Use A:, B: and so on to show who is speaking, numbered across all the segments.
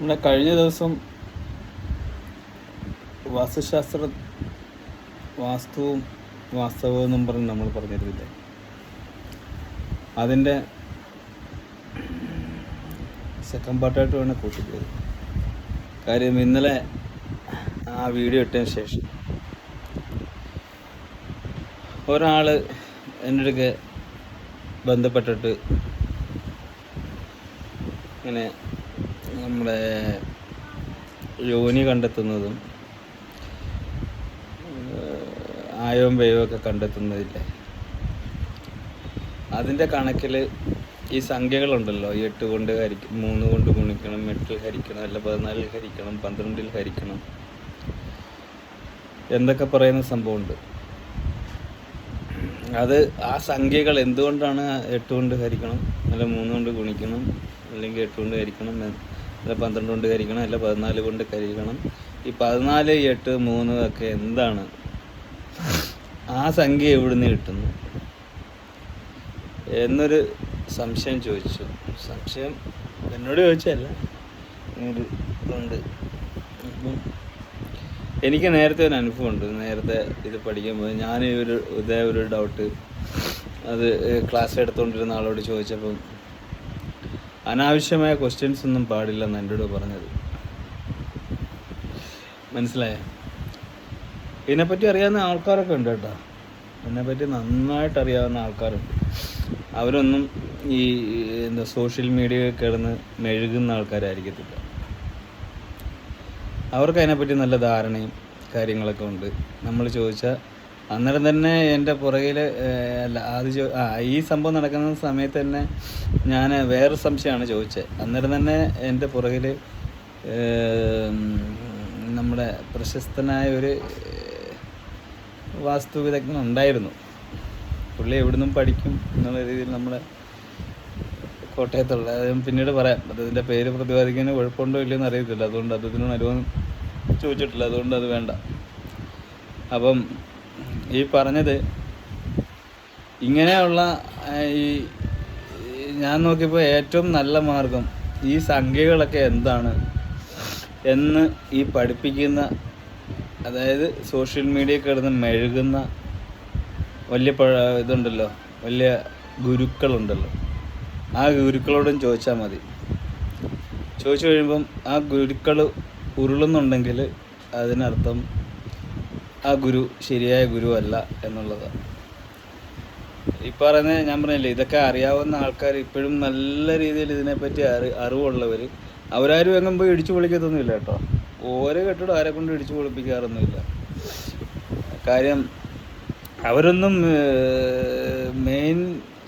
A: നമ്മുടെ കഴിഞ്ഞ ദിവസം വാസ്തുശാസ്ത്ര വാസ്തുവും വാസ്തവവും എന്നും പറഞ്ഞ് നമ്മൾ പറഞ്ഞിരുന്നില്ലേ? അതിന്റെ സെക്കൻഡ് പാർട്ടായിട്ട് വേണം കൂട്ടിപ്പോയത്. കാര്യം ഇന്നലെ ആ വീഡിയോ ഇട്ടതിന് ശേഷം. ഒരാൾ എന്റെ അടുക്ക് ബന്ധപ്പെട്ടിട്ട് ഇങ്ങനെ നമ്മുടെ യോനി കണ്ടെത്തുന്നതും ആയവും വേവും ഒക്കെ കണ്ടെത്തുന്നതില്ലേ? അതിന്റെ കണക്കിൽ ഈ സംഖ്യകളുണ്ടല്ലോ. എട്ട് കൊണ്ട് ഹരിക്കും മൂന്ന് കൊണ്ട് ഗുണിക്കണം എട്ടിൽ ഹരിക്കണം അല്ല പതിനാലിൽ ഹരിക്കണം പന്ത്രണ്ടിൽ ഹരിക്കണം. എന്തൊക്കെ പറയുന്ന സംഭവമുണ്ട്. അത് ആ സംഖ്യകൾ എന്തുകൊണ്ടാണ് എട്ട് കൊണ്ട് ഹരിക്കണം അല്ല മൂന്ന് കൊണ്ട് ഗുണിക്കണം അല്ലെങ്കിൽ എട്ട് കൊണ്ട് ഹരിക്കണം അല്ല പന്ത്രണ്ട് കൊണ്ട് ഹരിക്കണം അല്ല പതിനാല് കൊണ്ട് ഹരിക്കണം ഈ പതിനാല് എട്ട് മൂന്ന് ഒക്കെ എന്താണ്? ആ സംഖ്യ എവിടുന്ന് കിട്ടുന്നു? എന്നൊരു സംശയം ചോദിച്ചു. സംശയം എന്നോട് ചോദിച്ചല്ല എനിക്ക് നേരത്തെ ഒരു അനുഭവം ഉണ്ട്. നേരത്തെ ഇത് പഠിക്കുമ്പോൾ ഞാൻ ഒരു ഇതേ ഒരു ഡൗട്ട് അത് ക്ലാസ് എടുത്തുകൊണ്ടിരുന്ന ആളോട് ചോദിച്ചപ്പം അനാവശ്യമായ ക്വസ്റ്റ്യൻസ് ഒന്നും പാടില്ലെന്ന് എന്നോട് പറഞ്ഞത്. മനസ്സിലായോ? ഇതിനെപ്പറ്റി അറിയാവുന്ന ആൾക്കാരൊക്കെ ഉണ്ട് കേട്ടോ. ഇതിനെപ്പറ്റി നന്നായിട്ട് അറിയാവുന്ന ആൾക്കാരുണ്ട്. അവരൊന്നും ഈ എന്താ സോഷ്യൽ മീഡിയ കിടന്ന് മെഴുകുന്ന ആൾക്കാരായിരിക്കത്തില്ല. അവർക്ക് അതിനെപ്പറ്റി നല്ല ധാരണയും കാര്യങ്ങളൊക്കെ ഉണ്ട്. നമ്മൾ ചോദിച്ചാൽ അന്നേരം തന്നെ എന്റെ പുറകിൽ അല്ല അത് ചോ ആ ഈ സംഭവം നടക്കുന്ന സമയത്ത് തന്നെ ഞാൻ വേറെ സംശയമാണ് ചോദിച്ചത്. അന്നേരം തന്നെ എന്റെ പുറകിൽ നമ്മുടെ പ്രശസ്തനായ ഒരു വാസ്തു വിദഗ്ധൻ ഉണ്ടായിരുന്നു. പുള്ളി എവിടുന്നും പഠിക്കും എന്നുള്ള രീതിയിൽ നമ്മളെ കോട്ടയത്തുള്ള അത് പിന്നീട് പറയാം. അതിന്റെ പേര് പ്രതിപാദിക്കുന്നതിന് കുഴപ്പമുണ്ടോ ഇല്ലയെന്ന് അറിയത്തില്ല. അതുകൊണ്ട് അതിനോട് അനുഭവം ചോദിച്ചിട്ടില്ല. അതുകൊണ്ട് അത് വേണ്ട. അപ്പം ഈ പറഞ്ഞത് ഇങ്ങനെയുള്ള ഈ ഞാൻ നോക്കിയപ്പോൾ ഏറ്റവും നല്ല മാർഗം ഈ സംഖ്യകളൊക്കെ എന്താണ് എന്ന് ഈ പഠിപ്പിക്കുന്ന അതായത് സോഷ്യൽ മീഡിയ കിടന്ന് മെഴുകുന്ന വലിയ ഇതുണ്ടല്ലോ വലിയ ഗുരുക്കളുണ്ടല്ലോ. ആ ഗുരുക്കളോടും ചോദിച്ചാൽ മതി. ചോദിച്ചു കഴിയുമ്പം ആ ഗുരുക്കൾ ഉരുളുന്നുണ്ടെങ്കിൽ അതിനർത്ഥം ആ ഗുരു ശരിയായ ഗുരു അല്ല ഈ പറയുന്ന ഞാൻ പറഞ്ഞില്ലേ ഇതൊക്കെ അറിയാവുന്ന ആൾക്കാർ ഇപ്പോഴും നല്ല രീതിയിൽ ഇതിനെപ്പറ്റി അറി അറിവുള്ളവർ അവരാരും എങ്ങും പോയി ഇടിച്ചു പൊളിക്കത്തൊന്നുമില്ല കേട്ടോ. ഓരോ കെട്ടിടം ആരെ കൊണ്ട് ഇടിച്ചു പൊളിപ്പിക്കാറൊന്നുമില്ല. കാര്യം അവരൊന്നും മെയിൻ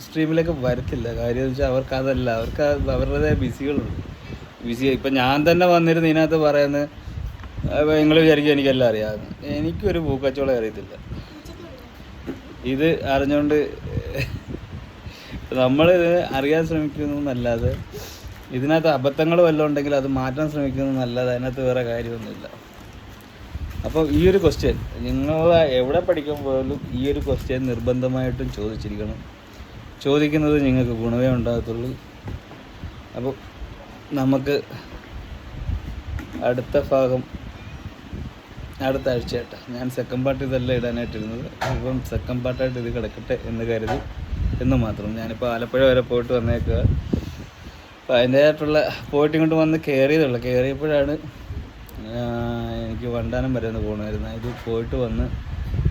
A: സ്ട്രീമിലേക്ക് വരത്തില്ല. കാര്യം വെച്ചാൽ അവർക്കതല്ല. അവർക്ക് അവരുടേതായ ബിസികളുണ്ട്. ബിസി ഇപ്പം ഞാൻ തന്നെ വന്നിരുന്നു ഇതിനകത്ത് പറയുന്നത് നിങ്ങൾ വിചാരിക്കും എനിക്കെല്ലാം അറിയാം. എനിക്കൊരു പൂക്കച്ചവടം അറിയത്തില്ല. ഇത് അറിഞ്ഞുകൊണ്ട് നമ്മൾ അറിയാൻ ശ്രമിക്കുന്നു എന്നല്ലാതെ ഇതിനകത്ത് അബദ്ധങ്ങൾ വല്ലതും ഉണ്ടെങ്കിൽ അത് മാറ്റാൻ ശ്രമിക്കുന്നു എന്നല്ലാതെ അതിനകത്ത് വേറെ കാര്യമൊന്നുമില്ല. അപ്പോൾ ഈ ഒരു ക്വസ്റ്റ്യൻ നിങ്ങൾ എവിടെ പഠിക്കാൻ പോയാലും ഈ ഒരു ക്വസ്റ്റ്യൻ നിർബന്ധമായിട്ടും ചോദിച്ചിരിക്കണം. ചോദിക്കുന്നത് നിങ്ങൾക്ക് ഗുണമേ ഉണ്ടാകത്തുള്ളൂ. അപ്പോൾ നമുക്ക് അടുത്ത ഭാഗം അടുത്ത ആഴ്ച കേട്ടോ. ഞാൻ സെക്കൻഡ് പാർട്ട് ഇതല്ല ഇടാനായിട്ടിരുന്നത്. അപ്പം സെക്കൻഡ് പാർട്ടായിട്ട് ഇത് കിടക്കട്ടെ എന്ന് കരുതി എന്ന് മാത്രം. ഞാനിപ്പോൾ ആലപ്പുഴ വരെ പോയിട്ട് വന്നേക്കുക അപ്പോൾ അതിന്റേതായിട്ടുള്ള പോയിട്ട് ഇങ്ങോട്ട് വന്ന് കയറിയതുള്ളൂ കയറിയപ്പോഴാണ് എനിക്ക് വണ്ടാനം വരെ ഒന്ന് പോകണമായിരുന്നു ഇത് പോയിട്ട് വന്ന്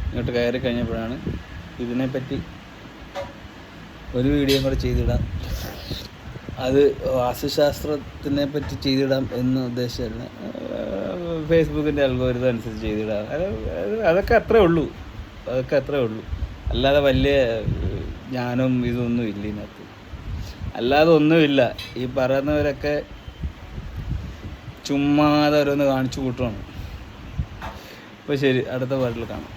A: ഇങ്ങോട്ട് കയറി കഴിഞ്ഞപ്പോഴാണ് ഇതിനെപ്പറ്റി ഒരു വീഡിയോ കൂടെ ചെയ്തിടാം. അത് വാസ്തുശാസ്ത്രത്തിനെ പറ്റി ചെയ്തിടാം എന്ന് ഉദ്ദേശമല്ല ഫേസ്ബുക്കിന്റെ അൽഗോരിതം അനുസരിച്ച് ചെയ്തിടാം. അത് അത് അതൊക്കെ അത്രേ ഉള്ളൂ. അതൊക്കെ അത്രേ ഉള്ളൂ. അല്ലാതെ വലിയ ജ്ഞാനവും ഇതൊന്നും ഇല്ല ഇതിനകത്ത്. അല്ലാതെ ഒന്നുമില്ല. ഈ പറയുന്നവരൊക്കെ ചുമ്മാതെ ഓരോന്ന് കാണിച്ചു കൂട്ടുകയാണ് അപ്പോൾ ശരി അടുത്ത പാട്ടിൽ കാണാം.